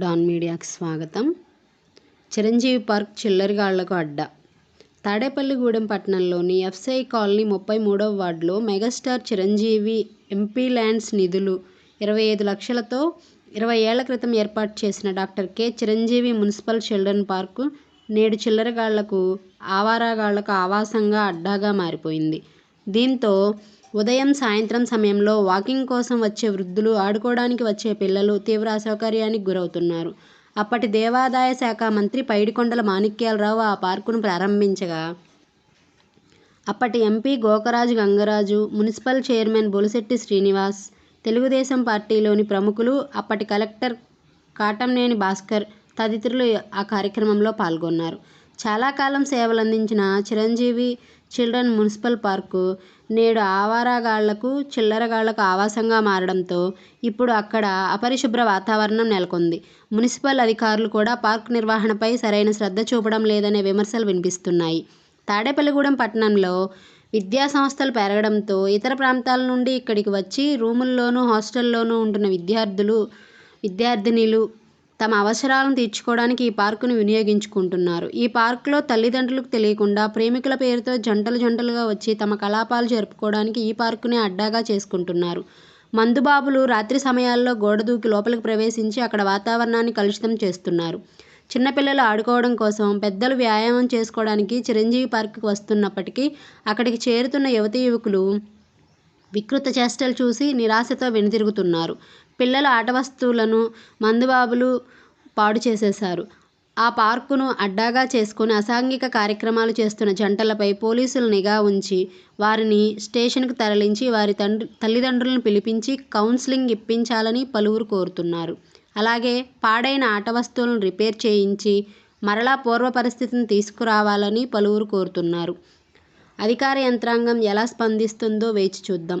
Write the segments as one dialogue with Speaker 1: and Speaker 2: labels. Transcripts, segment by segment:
Speaker 1: Don మీడియాకి స్వాగతం. Chiranjeevi park చిల్లరగాళ్ళకు అడ్డా. తాడేపల్లిగూడెం పట్టణంలోని ఎఫ్సిఐ కాలనీ ముప్పై మూడవ వార్డులో మెగాస్టార్ చిరంజీవి ఎంపీ ల్యాండ్స్ నిధులు ఇరవై ఐదు లక్షలతో ఇరవై ఏళ్ళ క్రితం ఏర్పాటు చేసిన doctor K Chiranjeevi municipal children park నేడు చిల్లరగాళ్ళకు ఆవారాగాళ్ళకు ఆవాసంగా అడ్డాగా మారిపోయింది. దీంతో ఉదయం సాయంత్రం సమయంలో వాకింగ్ కోసం వచ్చే వృద్ధులు ఆడుకోవడానికి వచ్చే పిల్లలు తీవ్ర అసౌకర్యానికి గురవుతున్నారు. అప్పటి దేవాదాయ శాఖ మంత్రి పైడికొండల మాణిక్యాలరావు ఆ పార్కును ప్రారంభించగా అప్పటి MP Gokaraju Gangaraju municipal chairman Bolisetti Srinivas Telugu Desam పార్టీలోని ప్రముఖులు అప్పటి కలెక్టర్ కాటంనేని భాస్కర్ తదితరులు ఆ కార్యక్రమంలో పాల్గొన్నారు. చాలా కాలం సేవలందించిన చిరంజీవి చిల్డ్రన్ మున్సిపల్ పార్కు నేడు ఆవారాగాళ్ళకు చిల్లరగాళ్ళకు ఆవాసంగా మారడంతో ఇప్పుడు అక్కడ అపరిశుభ్ర వాతావరణం నెలకొంది. మున్సిపల్ అధికారులు కూడా పార్కు నిర్వహణపై సరైన శ్రద్ధ చూపడం లేదనే విమర్శలు వినిపిస్తున్నాయి. తాడేపల్లిగూడెం పట్టణంలో విద్యా సంస్థలు పెరగడంతో ఇతర ప్రాంతాల నుండి ఇక్కడికి వచ్చి రూముల్లోనూ హాస్టల్లోనూ ఉంటున్న విద్యార్థులు విద్యార్థినిలు తమ అవసరాలను తీర్చుకోవడానికి ఈ పార్కును వినియోగించుకుంటున్నారు. ఈ పార్కులో తల్లిదండ్రులకు తెలియకుండా ప్రేమికుల పేరుతో జంటలు జంటలుగా వచ్చి తమ కలాపాలు జరుపుకోవడానికి ఈ పార్కునే అడ్డాగా చేసుకుంటున్నారు. మందుబాబులు రాత్రి సమయాల్లో గోడ దూకి లోపలికి ప్రవేశించి అక్కడ వాతావరణాన్ని కలుషితం చేస్తున్నారు. చిన్నపిల్లలు ఆడుకోవడం కోసం పెద్దలు వ్యాయామం చేసుకోవడానికి చిరంజీవి పార్కుకు వస్తున్నప్పటికీ అక్కడికి చేరుతున్న యువతీ యువకులు వికృత చేష్టలు చూసి నిరాశతో వెనుతిరుగుతున్నారు పిల్లల ఆట వస్తువులను మందుబాబులు పాడు చేసేశారు. ఆ పార్కును అడ్డాగా చేసుకుని అసాంఘిక కార్యక్రమాలు చేస్తున్న జంటలపై పోలీసులు నిఘా ఉంచి వారిని స్టేషన్కు తరలించి వారి తండ్రి తల్లిదండ్రులను పిలిపించి కౌన్సిలింగ్ ఇప్పించాలని పలువురు కోరుతున్నారు. అలాగే పాడైన ఆట వస్తువులను రిపేర్ చేయించి మరలా పూర్వ పరిస్థితిని తీసుకురావాలని పలువురు కోరుతున్నారు. అధికార యంత్రాంగం ఎలా స్పందిస్తుందో వేచి చూద్దాం.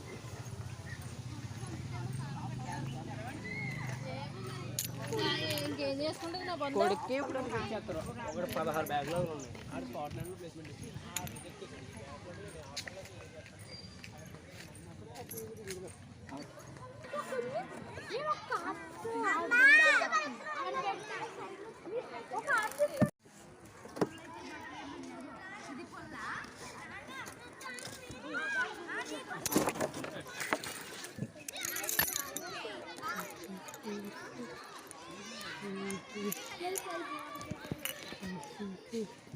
Speaker 2: కొడుకే ఇప్పుడు చేస్తారు ఒకటి పదహారు బ్యాగ్లో ఉన్నాయి ఆడ స్కాట్లాండ్లో ప్లేస్మెంట్ 你别看这个小孩儿他就是个